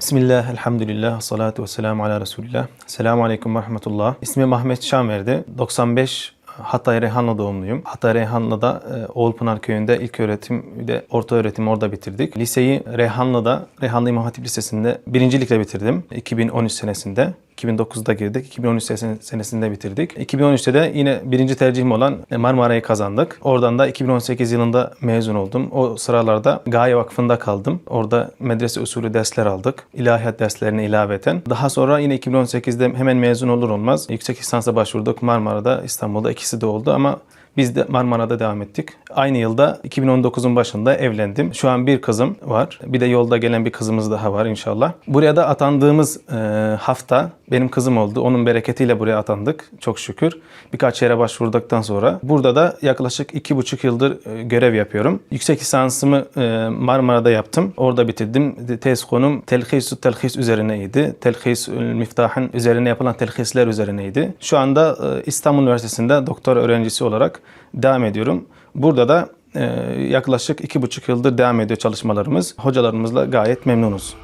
Bismillah, elhamdülillah, salatu ve selamu ala Resulillah. Selamun aleyküm ve rahmetullah. İsmim Ahmet Şamer'di. 95 Hatay Reyhanlı doğumluyum. Hatay Reyhanlı'da e, Oğulpınar Köyü'nde ilk öğretim de orta öğretimi orada bitirdik. Liseyi Reyhanlı'da, Reyhanlı İmam Hatip Lisesi'nde birincilikle bitirdim 2013 senesinde. 2009'da girdik. 2013 sene- senesinde bitirdik. 2013'te de yine birinci tercihim olan Marmara'yı kazandık. Oradan da 2018 yılında mezun oldum. O sıralarda Gaye Vakfı'nda kaldım. Orada medrese usulü dersler aldık. İlahiyat derslerine ilaveten. Daha sonra yine 2018'de hemen mezun olur olmaz yüksek lisansa başvurduk. Marmara'da, İstanbul'da ikisi de oldu ama biz de Marmara'da devam ettik. Aynı yılda 2019'un başında evlendim. Şu an bir kızım var. Bir de yolda gelen bir kızımız daha var inşallah. Buraya da atandığımız e, hafta benim kızım oldu. Onun bereketiyle buraya atandık çok şükür. Birkaç yere başvurduktan sonra. Burada da yaklaşık iki buçuk yıldır e, görev yapıyorum. Yüksek lisansımı e, Marmara'da yaptım. Orada bitirdim. Tez konum telhis telhis üzerineydi. Telhis miftahın üzerine yapılan telhisler üzerineydi. Şu anda İstanbul Üniversitesi'nde doktor öğrencisi olarak devam ediyorum. Burada da e, yaklaşık iki buçuk yıldır devam ediyor çalışmalarımız. Hocalarımızla gayet memnunuz.